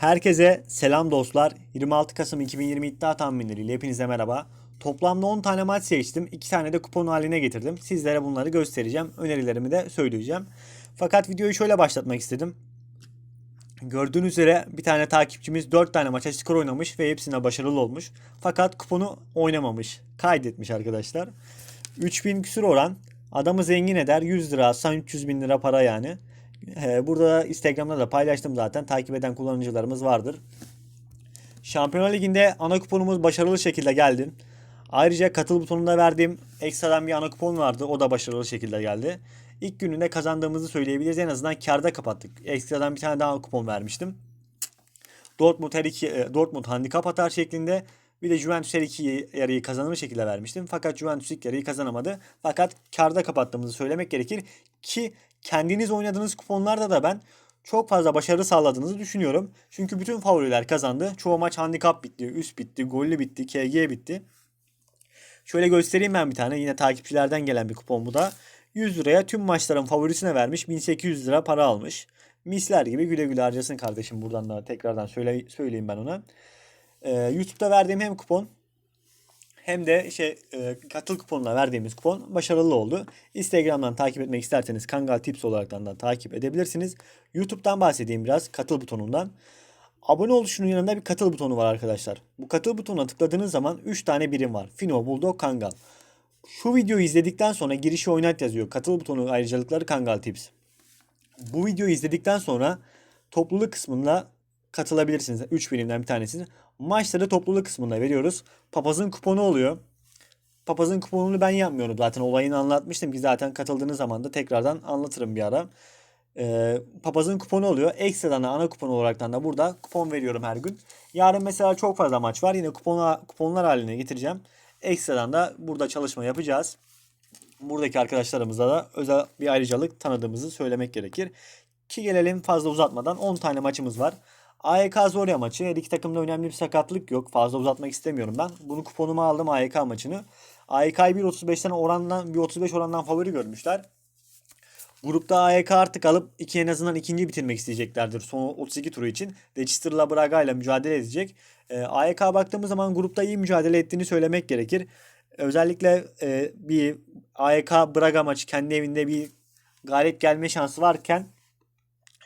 Herkese selam dostlar. 26 Kasım 2020 iddia tahminleriyle hepinize merhaba. Toplamda 10 tane maç seçtim. 2 tane de kupon haline getirdim. Sizlere bunları göstereceğim. Önerilerimi de söyleyeceğim. Fakat videoyu şöyle başlatmak istedim. Gördüğünüz üzere bir tane takipçimiz 4 tane maça skor oynamış ve hepsinde başarılı olmuş. Fakat kuponu oynamamış. Kaydetmiş arkadaşlar. 3000 küsür oran. Adamı zengin eder. 100 lira alsan 300 bin lira para yani. Ee, Burada Instagram'da da paylaştım zaten. Takip eden kullanıcılarımız vardır. Şampiyonlar Ligi'nde ana kuponumuz başarılı şekilde geldi. Ayrıca katıl butonunda verdiğim ekstradan bir ana kupon vardı. O da başarılı şekilde geldi. İlk gününde kazandığımızı söyleyebiliriz. En azından karda kapattık. Ekstradan bir tane daha kupon vermiştim. Dortmund her iki e, Dortmund handikap atar şeklinde bir de Juventus her iki yarıyı kazanır şekilde vermiştim. Fakat Juventus ilk yarıyı kazanamadı. Fakat karda kapattığımızı söylemek gerekir ki kendiniz oynadığınız kuponlarda da ben çok fazla başarı sağladığınızı düşünüyorum. Çünkü bütün favoriler kazandı. Çoğu maç handikap bitti, üst bitti, gollü bitti, KG bitti. Şöyle göstereyim ben bir tane. Yine takipçilerden gelen bir kupon bu da. 100 liraya tüm maçların favorisine vermiş. 1800 lira para almış. Misler gibi güle güle harcasın kardeşim. Buradan da tekrardan söyle, söyleyeyim ben ona. Ee, YouTube'da verdiğim hem kupon hem de şey e, katıl kuponuna verdiğimiz kupon başarılı oldu. Instagram'dan takip etmek isterseniz Kangal Tips olaraktan da takip edebilirsiniz. YouTube'dan bahsedeyim biraz katıl butonundan. Abone oluşunun yanında bir katıl butonu var arkadaşlar. Bu katıl butonuna tıkladığınız zaman 3 tane birim var. Fino, Bulldog, Kangal. Şu videoyu izledikten sonra girişi oynat yazıyor. Katıl butonu ayrıcalıkları Kangal Tips. Bu videoyu izledikten sonra topluluk kısmında katılabilirsiniz. 3 birimden bir tanesini. Maçları topluluk kısmında veriyoruz. Papazın kuponu oluyor. Papazın kuponunu ben yapmıyorum zaten olayını anlatmıştım ki zaten katıldığınız zaman da tekrardan anlatırım bir ara. Ee, papazın kuponu oluyor. Ekstradan da ana kupon olaraktan da burada kupon veriyorum her gün. Yarın mesela çok fazla maç var. Yine kupona, kuponlar haline getireceğim. Ekstradan da burada çalışma yapacağız. Buradaki arkadaşlarımıza da özel bir ayrıcalık tanıdığımızı söylemek gerekir. Ki gelelim fazla uzatmadan 10 tane maçımız var. AYK Zorya maçı. Her iki takımda önemli bir sakatlık yok. Fazla uzatmak istemiyorum ben. Bunu kuponuma aldım AYK maçını. AYK'yı 1.35'ten orandan 1.35 orandan favori görmüşler. Grupta AYK artık alıp iki en azından ikinci bitirmek isteyeceklerdir son 32 turu için. Leicester'la Braga ile mücadele edecek. E, AYK baktığımız zaman grupta iyi mücadele ettiğini söylemek gerekir. Özellikle e, bir AYK Braga maçı kendi evinde bir galip gelme şansı varken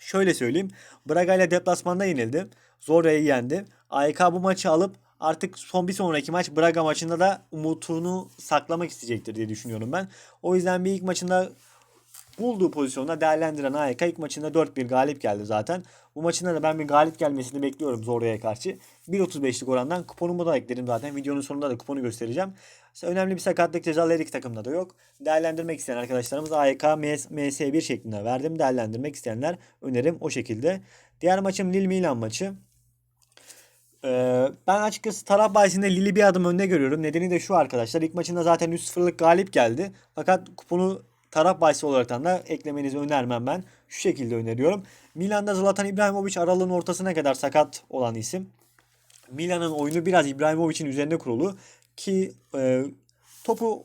şöyle söyleyeyim. Braga ile deplasmanda yenildi. Zorya'yı yendi. AYK bu maçı alıp artık son bir sonraki maç Braga maçında da umutunu saklamak isteyecektir diye düşünüyorum ben. O yüzden bir ilk maçında bulduğu pozisyonda değerlendiren AYK ilk maçında 4-1 galip geldi zaten. Bu maçında da ben bir galip gelmesini bekliyorum Zorya'ya karşı. 1.35'lik orandan kuponumu da ekledim zaten. Videonun sonunda da kuponu göstereceğim. Önemli bir sakatlık cezalı her iki takımda da yok. Değerlendirmek isteyen arkadaşlarımız AYK MS1 şeklinde verdim. Değerlendirmek isteyenler önerim o şekilde. Diğer maçım Lille Milan maçı. Ee, ben açıkçası taraf bahisinde Lille'i bir adım önde görüyorum. Nedeni de şu arkadaşlar. İlk maçında zaten 3-0'lık galip geldi. Fakat kuponu taraf bahisi olaraktan da eklemenizi önermem ben. Şu şekilde öneriyorum. Milan'da Zlatan İbrahimovic aralığın ortasına kadar sakat olan isim. Milan'ın oyunu biraz İbrahimovic'in üzerinde kurulu ki e, topu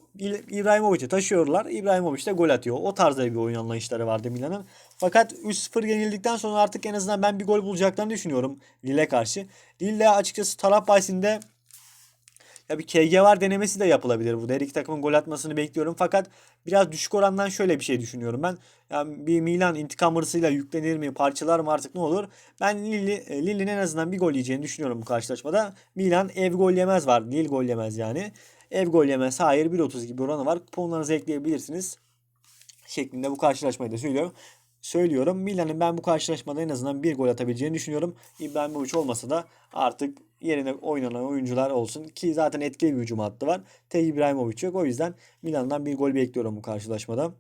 İbrahimovic'e taşıyorlar. İbrahimovic de gol atıyor. O tarzda bir oyun anlayışları vardı Milan'ın. Fakat 3-0 yenildikten sonra artık en azından ben bir gol bulacaklarını düşünüyorum Lille karşı. Lille açıkçası taraf bahisinde ya bir KG var denemesi de yapılabilir burada. Her iki takımın gol atmasını bekliyorum. Fakat biraz düşük orandan şöyle bir şey düşünüyorum ben. Yani bir Milan intikam hırsıyla yüklenir mi, parçalar mı artık ne olur? Ben Lille, Lille'nin en azından bir gol yiyeceğini düşünüyorum bu karşılaşmada. Milan ev gol yemez var. Lille gol yemez yani. Ev gol yemez. Hayır 1.30 gibi oranı var. Kuponlarınızı ekleyebilirsiniz. Şeklinde bu karşılaşmayı da söylüyorum. Söylüyorum. Milan'ın ben bu karşılaşmada en azından bir gol atabileceğini düşünüyorum. İbrahimovic olmasa da artık yerine oynanan oyuncular olsun ki zaten etkili bir hücum hattı var. Tek İbrahimovic yok. O yüzden Milan'dan bir gol bekliyorum bu karşılaşmada.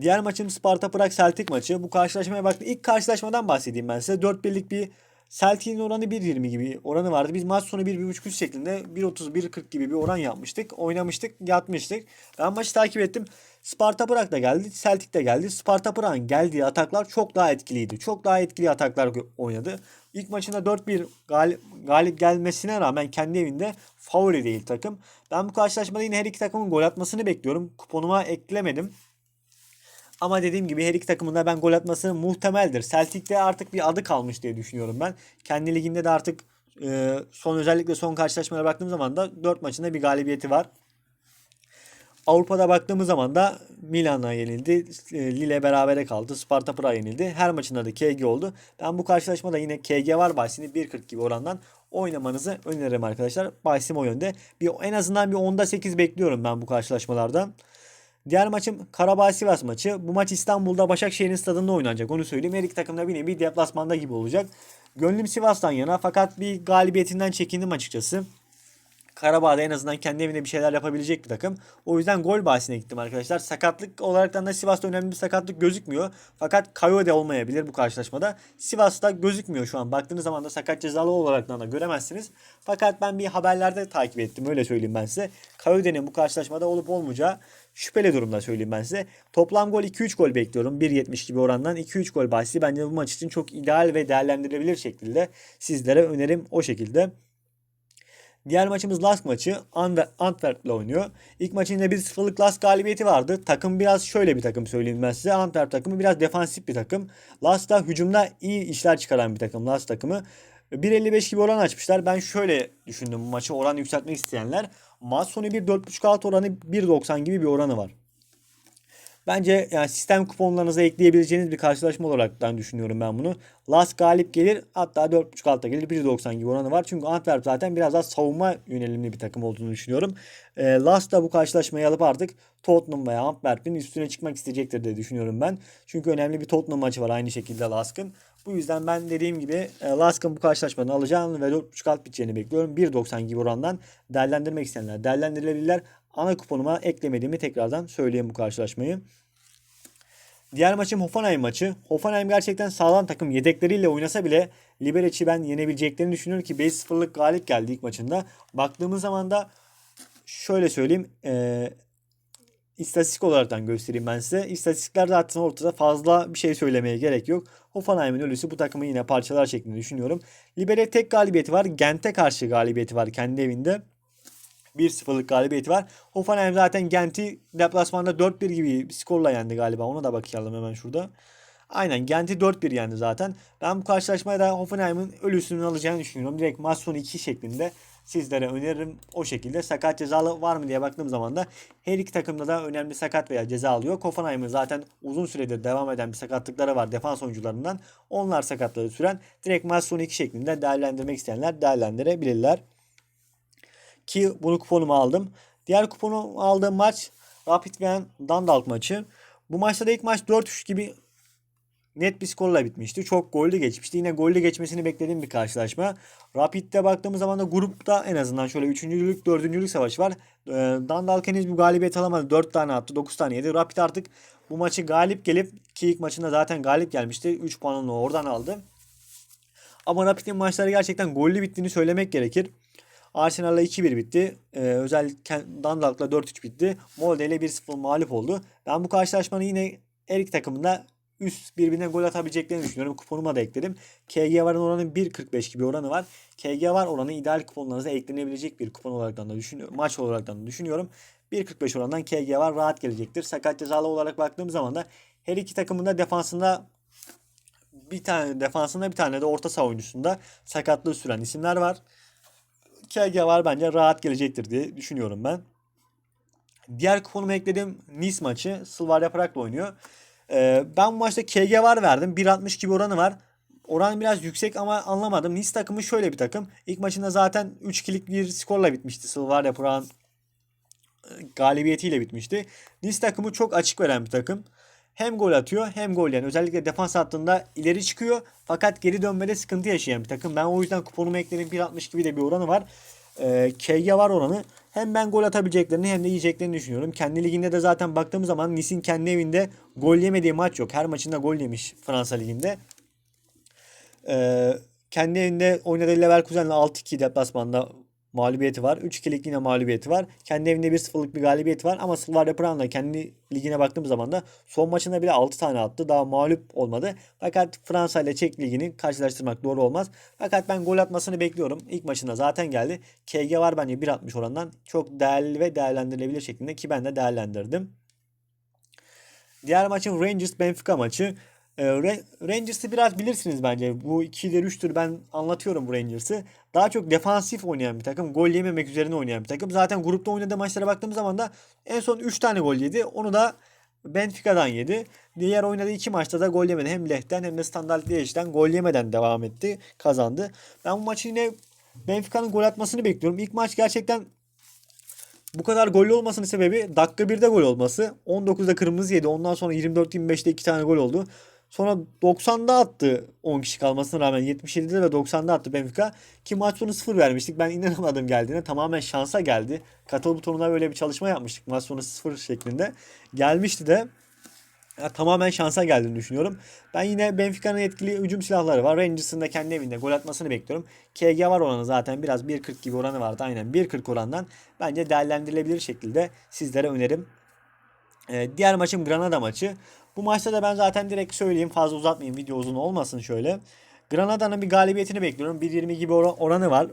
Diğer maçım Sparta Prag Celtic maçı. Bu karşılaşmaya baktım. İlk karşılaşmadan bahsedeyim ben size. 4 birlik bir Celtic'in oranı 1.20 gibi oranı vardı. Biz maç sonu 1.5 üst şeklinde 1.30-1.40 gibi bir oran yapmıştık. Oynamıştık, yatmıştık. Ben maçı takip ettim. Sparta Prag da geldi, Celtic de geldi. Sparta Prag'ın geldiği ataklar çok daha etkiliydi. Çok daha etkili ataklar oynadı. İlk maçında 4-1 galip, galip gelmesine rağmen kendi evinde favori değil takım. Ben bu karşılaşmada yine her iki takımın gol atmasını bekliyorum. Kuponuma eklemedim. Ama dediğim gibi her iki takımın da ben gol atması muhtemeldir. Celtic'te artık bir adı kalmış diye düşünüyorum ben. Kendi liginde de artık e, son özellikle son karşılaşmalara baktığım zaman da 4 maçında bir galibiyeti var. Avrupa'da baktığımız zaman da Milan'a yenildi. e, Lille berabere kaldı. Sparta Prag'a yenildi. Her maçında da KG oldu. Ben bu karşılaşmada yine KG var bahsini 1.40 gibi orandan oynamanızı öneririm arkadaşlar. Bahsim o yönde. Bir, en azından bir 10'da 8 bekliyorum ben bu karşılaşmalardan. Diğer maçım Karabağ Sivas maçı. Bu maç İstanbul'da Başakşehir'in stadında oynanacak. Onu söyleyeyim. Her iki takım da bir nevi deplasmanda gibi olacak. Gönlüm Sivas'tan yana fakat bir galibiyetinden çekindim açıkçası. Karabağ'da en azından kendi evinde bir şeyler yapabilecek bir takım. O yüzden gol bahsine gittim arkadaşlar. Sakatlık olaraktan da Sivas'ta önemli bir sakatlık gözükmüyor. Fakat Kayode olmayabilir bu karşılaşmada. Sivas'ta gözükmüyor şu an. Baktığınız zaman da sakat cezalı olaraktan da göremezsiniz. Fakat ben bir haberlerde takip ettim. Öyle söyleyeyim ben size. Kayode'nin bu karşılaşmada olup olmayacağı şüpheli durumda söyleyeyim ben size. Toplam gol 2-3 gol bekliyorum. 1.70 gibi orandan 2-3 gol bahsi. Bence bu maç için çok ideal ve değerlendirilebilir şekilde sizlere önerim o şekilde. Diğer maçımız Lask maçı. Antwer- Antwerp ile oynuyor. İlk maçın yine 1-0'lık Lask galibiyeti vardı. Takım biraz şöyle bir takım söyleyeyim ben size. Antwerp takımı biraz defansif bir takım. Lask da hücumda iyi işler çıkaran bir takım. Lask takımı. 1.55 gibi oran açmışlar. Ben şöyle düşündüm bu maçı oran yükseltmek isteyenler. Maç sonu 1.4.5 alt oranı 1.90 gibi bir oranı var. Bence yani sistem kuponlarınıza ekleyebileceğiniz bir karşılaşma olarak ben düşünüyorum ben bunu. Las galip gelir hatta 4.5 altta gelir 1.90 gibi oranı var. Çünkü Antwerp zaten biraz daha savunma yönelimli bir takım olduğunu düşünüyorum. E, Las da bu karşılaşmayı alıp artık Tottenham veya Antwerp'in üstüne çıkmak isteyecektir diye düşünüyorum ben. Çünkü önemli bir Tottenham maçı var aynı şekilde Lask'ın. Bu yüzden ben dediğim gibi e, Lask'ın bu karşılaşmanın alacağını ve 4.5 alt biteceğini bekliyorum. 1.90 gibi orandan değerlendirmek isteyenler değerlendirilebilirler. Ana kuponuma eklemediğimi tekrardan söyleyeyim bu karşılaşmayı. Diğer maçım Hoffenheim maçı. Hoffenheim gerçekten sağlam takım. Yedekleriyle oynasa bile Liberec'i ben yenebileceklerini düşünüyorum ki 5-0'lık galip geldi ilk maçında. Baktığımız zaman da şöyle söyleyeyim. E, istatistik olaraktan göstereyim ben size. İstatistikler zaten ortada fazla bir şey söylemeye gerek yok. Hoffenheim'in ölüsü bu takımı yine parçalar şeklinde düşünüyorum. Libere tek galibiyeti var. Gent'e karşı galibiyeti var kendi evinde. 1-0'lık galibiyeti var. Hoffenheim zaten Gent'i deplasmanda 4-1 gibi bir skorla yendi galiba. Ona da bakalım hemen şurada. Aynen Gent'i 4-1 yendi zaten. Ben bu karşılaşmaya da Hoffenheim'in ölüsünü alacağını düşünüyorum. Direkt maç sonu 2 şeklinde sizlere öneririm o şekilde. Sakat cezalı var mı diye baktığım zaman da her iki takımda da önemli sakat veya ceza alıyor. Hoffenheim'in zaten uzun süredir devam eden bir sakatlıkları var defans oyuncularından. Onlar sakatlığı süren direkt maç sonu 2 şeklinde değerlendirmek isteyenler değerlendirebilirler. Ki bunu kuponumu aldım. Diğer kuponu aldığım maç Rapid Wien Dundalk maçı. Bu maçta da ilk maç 4-3 gibi net bir skorla bitmişti. Çok gollü geçmişti. Yine gollü geçmesini beklediğim bir karşılaşma. Rapid'de baktığımız zaman da grupta en azından şöyle 3. lig 4. lig savaşı var. Ee, Dundalk henüz bir galibiyet alamadı. 4 tane attı 9 tane yedi. Rapid artık bu maçı galip gelip ki ilk maçında zaten galip gelmişti. 3 puanını oradan aldı. Ama Rapid'in maçları gerçekten gollü bittiğini söylemek gerekir. Arsenal'la 2-1 bitti. Ee, özellikle Dundalk'la 4-3 bitti. Molde ile 1-0 mağlup oldu. Ben bu karşılaşmanın yine her iki takımında üst birbirine gol atabileceklerini düşünüyorum. Kuponuma da ekledim. KG varın oranı 1.45 gibi oranı var. KG var oranı ideal kuponlarınıza eklenebilecek bir kupon olarak da düşünüyorum. Maç olarak da düşünüyorum. 1.45 orandan KG var rahat gelecektir. Sakat cezalı olarak baktığım zaman da her iki takımın da defansında bir tane defansında bir tane de orta saha oyuncusunda sakatlığı süren isimler var. KG var bence rahat gelecektir diye düşünüyorum ben. Diğer kuponuma ekledim Nice maçı. Sılvarya Prag'la oynuyor. Ee, ben bu maçta KG var verdim. 1.60 gibi oranı var. Oran biraz yüksek ama anlamadım. Nice takımı şöyle bir takım. İlk maçında zaten 3-2'lik bir skorla bitmişti. Sılvarya Prag'ın galibiyetiyle bitmişti. Nice takımı çok açık veren bir takım. Hem gol atıyor hem gol yani. Özellikle defans hattında ileri çıkıyor. Fakat geri dönmede sıkıntı yaşayan bir takım. Ben o yüzden kuponumu ekledim. 1.60 gibi de bir oranı var. Ee, KG var oranı. Hem ben gol atabileceklerini hem de yiyeceklerini düşünüyorum. Kendi liginde de zaten baktığımız zaman Nice'in kendi evinde gol yemediği maç yok. Her maçında gol yemiş Fransa liginde. Ee, kendi evinde oynadığı Leverkusen'le 6-2 deplasmanda mağlubiyeti var. 3-2'lik yine mağlubiyeti var. Kendi evinde 1-0'lık bir galibiyeti var. Ama Slavia Prag'la kendi ligine baktığımız zaman da son maçında bile 6 tane attı. Daha mağlup olmadı. Fakat Fransa ile Çek ligini karşılaştırmak doğru olmaz. Fakat ben gol atmasını bekliyorum. İlk maçında zaten geldi. KG var bence 1.60 orandan. Çok değerli ve değerlendirilebilir şeklinde ki ben de değerlendirdim. Diğer maçım Rangers Benfica maçı. Ra- Rangers'ı biraz bilirsiniz bence. Bu 2'dir 3'tür ben anlatıyorum bu Rangers'ı. Daha çok defansif oynayan bir takım. Gol yememek üzerine oynayan bir takım. Zaten grupta oynadığı maçlara baktığımız zaman da en son 3 tane gol yedi. Onu da Benfica'dan yedi. Diğer oynadığı iki maçta da gol yemedi. Hem Leh'ten hem de Standard Liège'den gol yemeden devam etti. Kazandı. Ben bu maçı yine Benfica'nın gol atmasını bekliyorum. İlk maç gerçekten bu kadar gollü olmasının sebebi dakika 1'de gol olması. 19'da kırmızı yedi. Ondan sonra 24-25'te 2 tane gol oldu. Sonra 90'da attı 10 kişi kalmasına rağmen 77'de ve 90'da attı Benfica. Ki maç sonu 0 vermiştik. Ben inanamadım geldiğine. Tamamen şansa geldi. Katıl butonuna böyle bir çalışma yapmıştık. Maç sonu 0 şeklinde. Gelmişti de. Ya, tamamen şansa geldiğini düşünüyorum. Ben yine Benfica'nın etkili hücum silahları var. Rangers'ın da kendi evinde gol atmasını bekliyorum. KG var oranı zaten biraz 1.40 gibi oranı vardı. Aynen 1.40 orandan bence değerlendirilebilir şekilde sizlere önerim. Ee, diğer maçım Granada maçı. Bu maçta da ben zaten direkt söyleyeyim fazla uzatmayayım video uzun olmasın şöyle. Granada'nın bir galibiyetini bekliyorum. 1.20 gibi or- oranı var.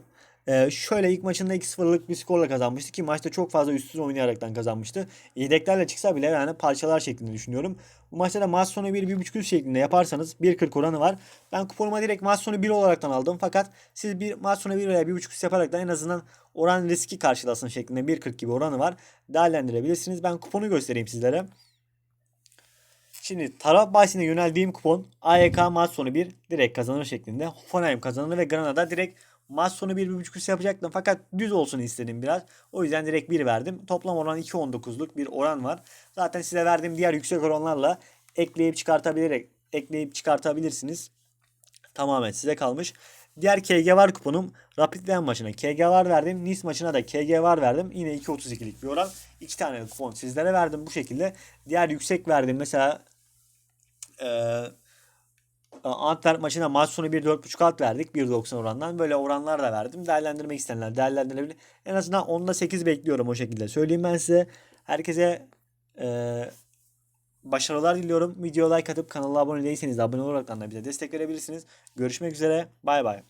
Ee, şöyle ilk maçında 2-0'lık bir skorla kazanmıştı ki maçta çok fazla üstsüz oynayaraktan kazanmıştı. Yedeklerle çıksa bile yani parçalar şeklinde düşünüyorum. Bu maçta da maç sonu 1-1.5 üst şeklinde yaparsanız 1.40 oranı var. Ben kuponuma direkt maç sonu 1 olaraktan aldım. Fakat siz bir maç sonu 1 veya 1.5 üst yaparaktan en azından oran riski karşılasın şeklinde 1.40 gibi oranı var. Değerlendirebilirsiniz. Ben kuponu göstereyim sizlere. Şimdi taraf bahisine yöneldiğim kupon AYK maç sonu 1 direkt kazanır şeklinde. Hoffenheim kazanır ve Granada direkt maç sonu 1.5 üst yapacaktım fakat düz olsun istedim biraz. O yüzden direkt 1 verdim. Toplam oran 2.19'luk bir oran var. Zaten size verdiğim diğer yüksek oranlarla ekleyip çıkartabilerek ekleyip çıkartabilirsiniz. Tamamen size kalmış. Diğer KG var kuponum Rapid Wien maçına KG var verdim. Nice maçına da KG var verdim. Yine 2.32'lik bir oran. İki tane kupon sizlere verdim bu şekilde. Diğer yüksek verdim mesela eee Antwerp maçına maç sonu 1.4.5 alt verdik. 1.90 orandan. Böyle oranlar da verdim. Değerlendirmek isteyenler değerlendirebilir. En azından 10'da 8 bekliyorum o şekilde. Söyleyeyim ben size. Herkese eee, başarılar diliyorum. Video like atıp kanala abone değilseniz de abone olarak da bize destek verebilirsiniz. Görüşmek üzere. Bay bay.